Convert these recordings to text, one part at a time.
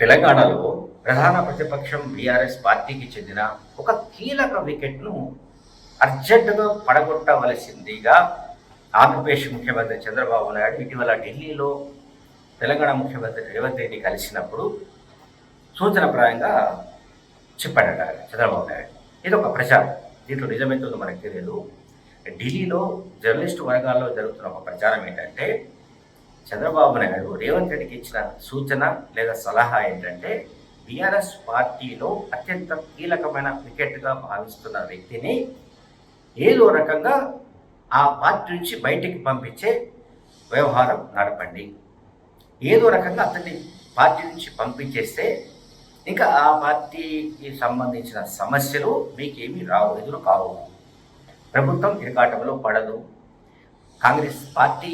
తెలంగాణలో ప్రధాన ప్రతిపక్షం బీఆర్ఎస్ పార్టీకి చెందిన ఒక కీలక వికెట్ను అర్జెంటుగా పడగొట్టవలసిందిగా ఆంధ్రప్రదేశ్ ముఖ్యమంత్రి చంద్రబాబు నాయుడు ఇటీవల ఢిల్లీలో తెలంగాణ ముఖ్యమంత్రి రేవంత్ రెడ్డి కలిసినప్పుడు సూచనప్రాయంగా చెప్పాడట చంద్రబాబు నాయుడు. ఇది ఒక ప్రచారం. దీంట్లో నిజమేందో మనకు తెలియదు. ఢిల్లీలో జర్నలిస్టు వర్గాల్లో జరుగుతున్న ఒక ప్రచారం ఏంటంటే చంద్రబాబు నాయుడు రేవంత్ రెడ్డికి ఇచ్చిన సూచన లేదా సలహా ఏంటంటే బీఆర్ఎస్ పార్టీలో అత్యంత కీలకమైన వికెట్గా భావిస్తున్న వ్యక్తిని ఏదో రకంగా ఆ పార్టీ నుంచి బయటికి పంపించే వ్యవహారం నడపండి. ఏదో రకంగా అతన్ని పార్టీ నుంచి పంపించేస్తే ఇంకా ఆ పార్టీకి సంబంధించిన సమస్యలు మీకేమీ రావు ఎదురు కావు. ప్రభుత్వం ఇరకాటంలో పడదు. కాంగ్రెస్ పార్టీ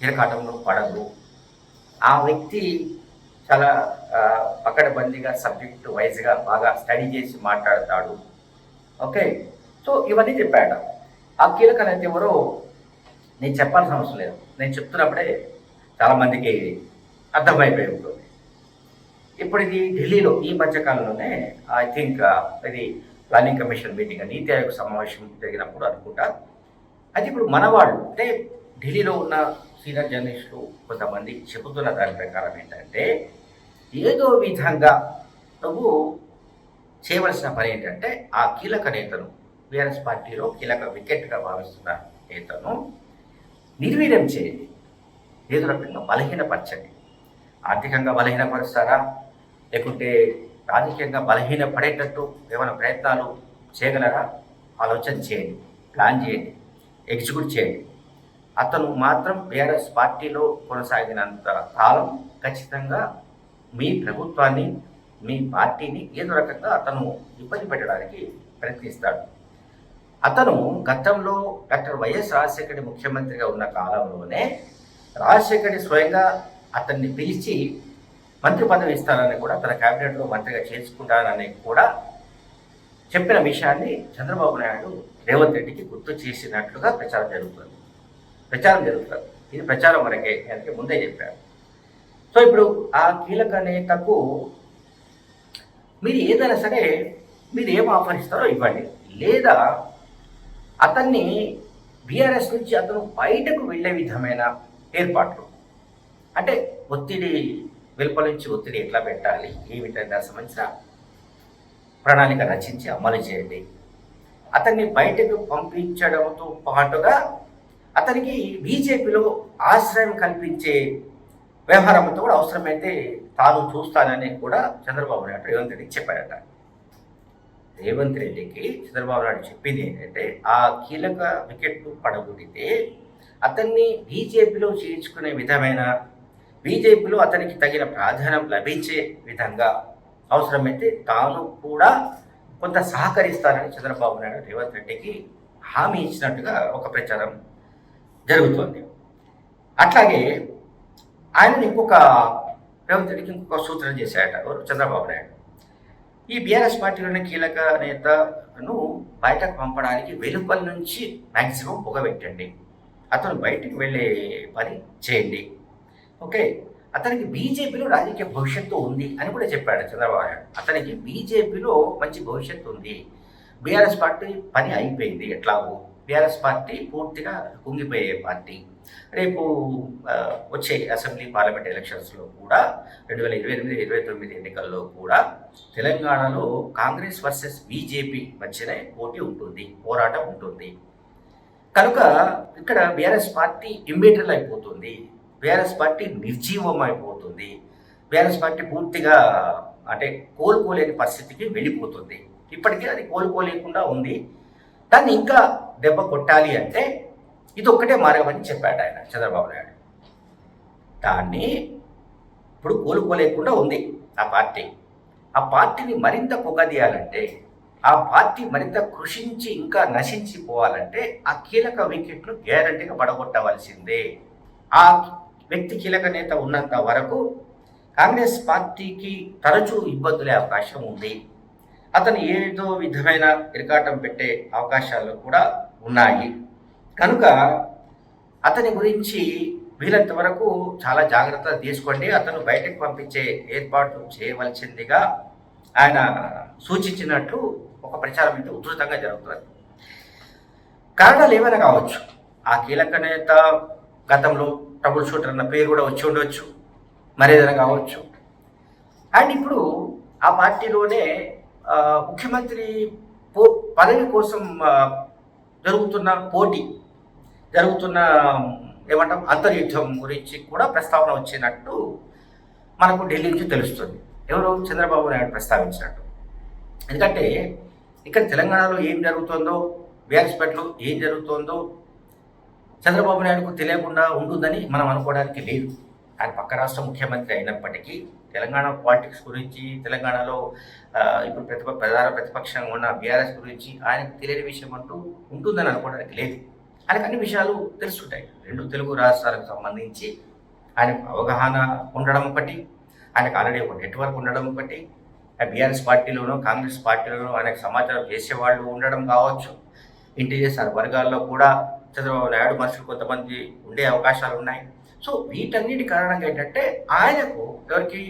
కీలకాటంలో పడదు ఆ వ్యక్తి చాలా ఆ, పకడ్బందీగా సబ్జెక్టు వైజ్గా బాగా స్టడీ చేసి మాట్లాడతాడు. ఓకే? సో ఇవన్నీ చెప్పాడు. ఆ కీలక అయితే ఎవరో నేను చెప్పాల్సిన అవసరం లేదు. నేను చెప్తున్నప్పుడే చాలామందికి అర్థమైపోయి ఉంటుంది. ఇప్పుడు ఇది ఢిల్లీలో ఈ మధ్యకాలంలోనే ఐ థింక్ ఇది planning commission meeting NITI Aayog సమావేశం జరిగినప్పుడు అనుకుంటా. అది ఇప్పుడు మనవాళ్ళు అంటే ఢిల్లీలో ఉన్న సీనియర్ జర్నలిస్టులు కొంతమంది చెబుతున్న దాని ప్రకారం ఏంటంటే ఏదో విధంగా నువ్వు చేయవలసిన పని ఏంటంటే ఆ కీలక నేతను బీఆర్ఎస్ పార్టీలో కీలక వికెట్గా భావిస్తున్న నేతను నిర్వీర్యం చేయండి. ఏదో రకంగా బలహీనపరచండి. ఆర్థికంగా బలహీనపరుస్తారా? లేకుంటే రాజకీయంగా బలహీనపడేటట్టు ఏమైనా ప్రయత్నాలు చేయగలరా? ఆలోచన చేయండి. ప్లాన్ చేయండి. ఎగ్జిక్యూట్ చేయండి. అతను మాత్రం బీఆర్ఎస్ పార్టీలో కొనసాగినంత కాలం ఖచ్చితంగా మీ ప్రభుత్వాన్ని మీ పార్టీని ఏదో రకంగా అతను ఇబ్బంది పెట్టడానికి ప్రయత్నిస్తాడు. అతను గతంలో డాక్టర్ వైఎస్ రాజశేఖరి ముఖ్యమంత్రిగా ఉన్న కాలంలోనే రాజశేఖరి స్వయంగా అతన్ని పిలిచి మంత్రి పదవి ఇస్తానని కూడా తన కేబినెట్లో మంత్రిగా చేర్చుకుంటానని కూడా చెప్పిన విషయాన్ని చంద్రబాబు నాయుడు రేవంత్ రెడ్డికి గుర్తు చేసినట్లుగా ప్రచారం జరుగుతుంది. ప్రచారం జరుగుతుంది. ఇది ప్రచారం వరకే అందుకే ముందే చెప్పారు సో ఇప్పుడు ఆ కీలక నేతకు మీరు ఏదైనా సరే మీరు ఏం ఆఫర్ ఇస్తారో ఇవ్వండి. లేదా అతన్ని బీఆర్ఎస్ నుంచి అతను బయటకు వెళ్ళే విధమైన ఏర్పాట్లు. అంటే ఒత్తిడి వెలుపల నుంచి ఒత్తిడి ఎట్లా పెట్టాలి ఏమిటనే దానికి సంబంధించిన ప్రణాళిక రచించి అమలు చేయండి. అతన్ని బయటకు పంపించడంతో పాటుగా అతనికి బీజేపీలో ఆశ్రయం కల్పించే వ్యవహారంతో కూడా అవసరమైతే తాను చూస్తానని కూడా చంద్రబాబు నాయుడు రేవంత్ రెడ్డికి చెప్పాడట. రేవంత్ రెడ్డికి చంద్రబాబు నాయుడు చెప్పింది ఏంటంటే ఆ కీలక వికెట్లు పడగొడితే అతన్ని బీజేపీలో చేర్చుకునే విధమైన బీజేపీలో అతనికి తగిన ప్రాధాన్యం లభించే విధంగా అవసరమైతే తాను కూడా కొంత సహకరిస్తానని చంద్రబాబు నాయుడు రేవంత్ రెడ్డికి హామీ ఇచ్చినట్టుగా ఒక ప్రచారం జరుగుతోంది. అట్లాగే ఆయన ఇంకొక రేవంత్ రెడ్డికి ఇంకొక సూచన చేశాడట చంద్రబాబు నాయుడు. ఈ బీఆర్ఎస్ పార్టీలోని కీలక నేతను బయటకు పంపడానికి వెలుపల నుంచి మ్యాక్సిమం పొగబెట్టండి. అతను బయటికి వెళ్ళే పని చేయండి. ఓకే? అతనికి బీజేపీలో రాజకీయ భవిష్యత్తు ఉంది అని కూడా చెప్పాడు చంద్రబాబు నాయుడు. అతనికి బీజేపీలో మంచి భవిష్యత్తు ఉంది. బీఆర్ఎస్ పార్టీ పని అయిపోయింది ఎట్లాగో? బీఆర్ఎస్ పార్టీ పూర్తిగా కుంగిపోయే పార్టీ. రేపు వచ్చే అసెంబ్లీ పార్లమెంట్ ఎలక్షన్స్లో కూడా రెండు వేల ఇరవై ఎనిమిది ఇరవై తొమ్మిది ఎన్నికల్లో కూడా తెలంగాణలో కాంగ్రెస్ వర్సెస్ బీజేపీ మధ్యనే పోటీ ఉంటుంది పోరాటం ఉంటుంది. కనుక ఇక్కడ బీఆర్ఎస్ పార్టీ ఇమ్మీడియల్ అయిపోతుంది బీఆర్ఎస్ పార్టీ నిర్జీవం అయిపోతుంది బీఆర్ఎస్ పార్టీ పూర్తిగా అంటే కోలుకోలేని పరిస్థితికి వెళ్ళిపోతుంది. ఇప్పటికే అది కోలుకోలేకుండా ఉంది. దాన్ని ఇంకా దెబ్బ కొట్టాలి అంటే ఇది ఒక్కటే మార్గమని చెప్పాడు ఆయన చంద్రబాబు నాయుడు. దాన్ని ఇప్పుడు కోలుకోలేకుండా ఉంది ఆ పార్టీ. ఆ పార్టీని మరింత పొగదీయాలంటే ఆ పార్టీ మరింత కృషించి ఇంకా నశించిపోవాలంటే ఆ కీలక వికెట్ను గ్యారంటీగా పడగొట్టవలసిందే. ఆ వ్యక్తి కీలక నేత ఉన్నంత వరకు కాంగ్రెస్ పార్టీకి తరచూ ఇబ్బందులే అవకాశం ఉంది. అతను ఏదో విధమైన ఇరకాటం పెట్టే అవకాశాలు కూడా ఉన్నాయి. కనుక అతని గురించి వీలంత వరకు చాలా జాగ్రత్త తీసుకోండి. అతను బయటకు పంపించే ఏర్పాట్లు చేయవలసిందిగా ఆయన సూచించినట్లు ఒక ప్రచారం అయితే ఉధృతంగా జరుగుతుంది కారణాలు ఏమైనా కావచ్చు? ఆ కీలక నేత గతంలో ట్రబుల్ షూటర్ అన్న పేరు కూడా వచ్చి ఉండొచ్చు. మరేదైనా కావచ్చు? అండ్ ఇప్పుడు ఆ పార్టీలోనే ముఖ్యమంత్రి పో పదవి కోసం జరుగుతున్న పోటీ జరుగుతున్న ఏమంటాం అంతర్యుద్ధం గురించి కూడా ప్రస్తావన వచ్చినట్టు మనకు ఢిల్లీ నుంచి తెలుస్తుంది. ఎవరు? చంద్రబాబు నాయుడు ప్రస్తావించినట్టు. ఎందుకంటే ఇక్కడ తెలంగాణలో ఏం జరుగుతుందో బీఆర్ఎస్పేటలో ఏం జరుగుతుందో చంద్రబాబు నాయుడుకు తెలియకుండా ఉంటుందని మనం అనుకోవడానికి లేదు. ఆయన పక్క రాష్ట్ర ముఖ్యమంత్రి అయినప్పటికీ తెలంగాణ పాలిటిక్స్ గురించి తెలంగాణలో ఇప్పుడు ప్రతిప ప్రధాన ప్రతిపక్షంగా ఉన్న బీఆర్ఎస్ గురించి ఆయనకు తెలియని విషయం అంటూ ఉంటుందని అనుకోవడానికి లేదు. ఆయనకు అన్ని విషయాలు తెలుసుంటాయి. రెండు తెలుగు రాష్ట్రాలకు సంబంధించి ఆయనకు అవగాహన ఉండడం ఒకటి ఆయనకు ఆల్రెడీ ఒక నెట్వర్క్ ఉండడం ఒకటి బీఆర్ఎస్ పార్టీలోనూ కాంగ్రెస్ పార్టీలోనూ ఆయనకు సమాచారం చేసేవాళ్ళు ఉండడం కావచ్చు. ఇంటెలిజెన్స్ వర్గాల్లో కూడా చంద్రబాబు నాయుడు మనుషులు కొంతమంది ఉండే అవకాశాలు ఉన్నాయి. సో వీటన్నిటి కారణంగా ఏంటంటే ఆయనకు ఎవరికి?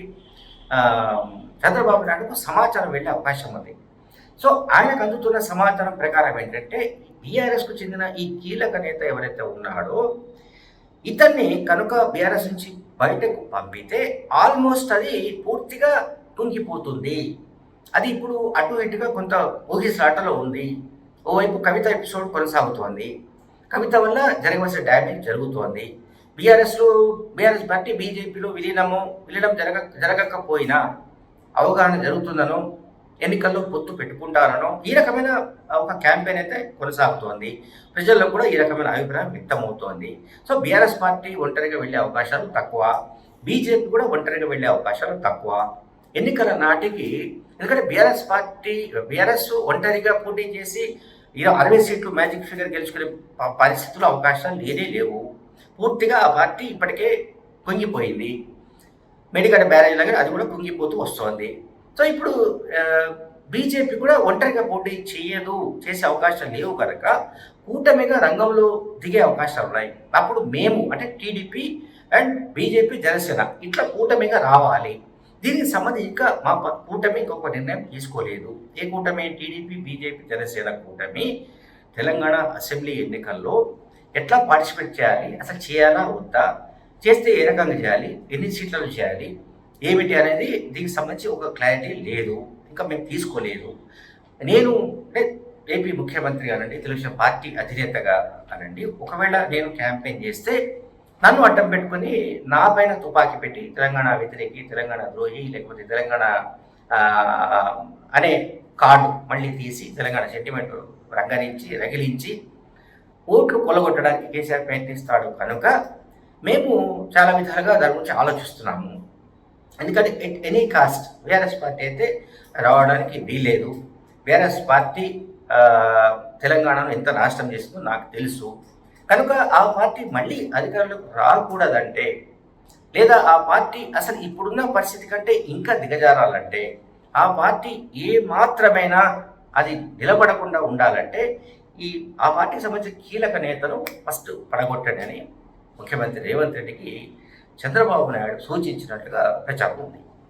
చంద్రబాబు నాయుడుకు సమాచారం వెళ్ళే అవకాశం ఉంది. సో ఆయనకు అందుతున్న సమాచారం ప్రకారం ఏంటంటే బీఆర్ఎస్కు చెందిన ఈ కీలక నేత ఎవరైతే ఉన్నాడో ఇతన్ని కనుక బీఆర్ఎస్ నుంచి బయటకు పంపితే ఆల్మోస్ట్ అది పూర్తిగా తుంగిపోతుంది. అది ఇప్పుడు అటు ఇటుగా కొంత ఊగిసలాటలో ఉంది. ఓవైపు కవిత ఎపిసోడ్ కొనసాగుతోంది. కవిత వల్ల జరగవలసిన డ్యామేజ్ జరుగుతోంది. బీఆర్ఎస్లో బీఆర్ఎస్ పార్టీ బీజేపీలో విలీనము విలీనం జరగ జరగకపోయినా అవగాహన జరుగుతుందనో ఎన్నికల్లో పొత్తు పెట్టుకుంటారనో ఈ రకమైన ఒక క్యాంపెయిన్ అయితే కొనసాగుతోంది. ప్రజల్లో కూడా ఈ రకమైన అభిప్రాయం వ్యక్తమవుతోంది. సో బీఆర్ఎస్ పార్టీ ఒంటరిగా వెళ్ళే అవకాశాలు తక్కువ. బీజేపీ కూడా ఒంటరిగా వెళ్ళే అవకాశాలు తక్కువ. ఎన్నికల నాటికి ఎందుకంటే బీఆర్ఎస్ పార్టీ బీఆర్ఎస్ ఒంటరిగా పోటీ చేసి ఇలా అరవై సీట్లు మ్యాజిక్ ఫిగర్ గెలుచుకునే పరిస్థితులు అవకాశాలు లేనే లేవు. పూర్తిగా ఆ పార్టీ ఇప్పటికే కుంగిపోయింది. మెడికల్ బ్యారేజ్ లాగా అది కూడా కుంగిపోతూ వస్తోంది. సో ఇప్పుడు బీజేపీ కూడా ఒంటరిగా పోటీ చేయదు చేసే అవకాశం లేవు కనుక కూటమిగా రంగంలో దిగే అవకాశాలు ఉన్నాయి. అప్పుడు మేము అంటే టీడీపీ అండ్ బీజేపీ జనసేన ఇట్లా కూటమిగా రావాలి. దీనికి సంబంధించి ఇంకా మా కూటమి ఇంకొక నిర్ణయం తీసుకోలేదు. ఏ కూటమి? టీడీపీ బీజేపీ జనసేన కూటమి. తెలంగాణ అసెంబ్లీ ఎన్నికల్లో ఎట్లా పార్టిసిపేట్ చేయాలి? అసలు చేయాలా వద్దా? చేస్తే ఏ రకంగా చేయాలి? ఎన్ని సీట్లలో చేయాలి? ఏమిటి అనేది దీనికి సంబంధించి ఒక క్లారిటీ లేదు. ఇంకా మేము తీసుకోలేదు. నేను అంటే ఏపీ ముఖ్యమంత్రి అనండి తెలుగుదేశం పార్టీ అధినేతగా అనండి. ఒకవేళ నేను క్యాంపెయిన్ చేస్తే నన్ను అడ్డం పెట్టుకొని నా పైన తుపాకీ పెట్టి తెలంగాణ వ్యతిరేకి తెలంగాణ ద్రోహి లేకపోతే తెలంగాణ అనే కార్డు మళ్ళీ తీసి తెలంగాణ సెంటిమెంట్ రంగరించి రగిలించి ఓట్లు కొలగొట్టడానికి కేసీఆర్ ప్రయత్నిస్తాడు కనుక మేము చాలా విధాలుగా దాని గురించి ఆలోచిస్తున్నాము. ఎందుకంటే at any cost BRS party అయితే రావడానికి వీలేదు బీఆర్ఎస్ పార్టీ తెలంగాణను ఎంత నాశనం చేసిందో నాకు తెలుసు. కనుక ఆ పార్టీ మళ్ళీ అధికారులకు రాకూడదంటే లేదా ఆ పార్టీ అసలు ఇప్పుడున్న పరిస్థితి కంటే ఇంకా దిగజారాలంటే ఆ పార్టీ ఏ మాత్రమైనా అది నిలబడకుండా ఉండాలంటే ఈ ఆ పార్టీకి సంబంధించిన కీలక నేతను ఫస్ట్ పడగొట్టండి అని ముఖ్యమంత్రి రేవంత్ రెడ్డికి చంద్రబాబు నాయుడు సూచించినట్లుగా ప్రచారం ఉంది.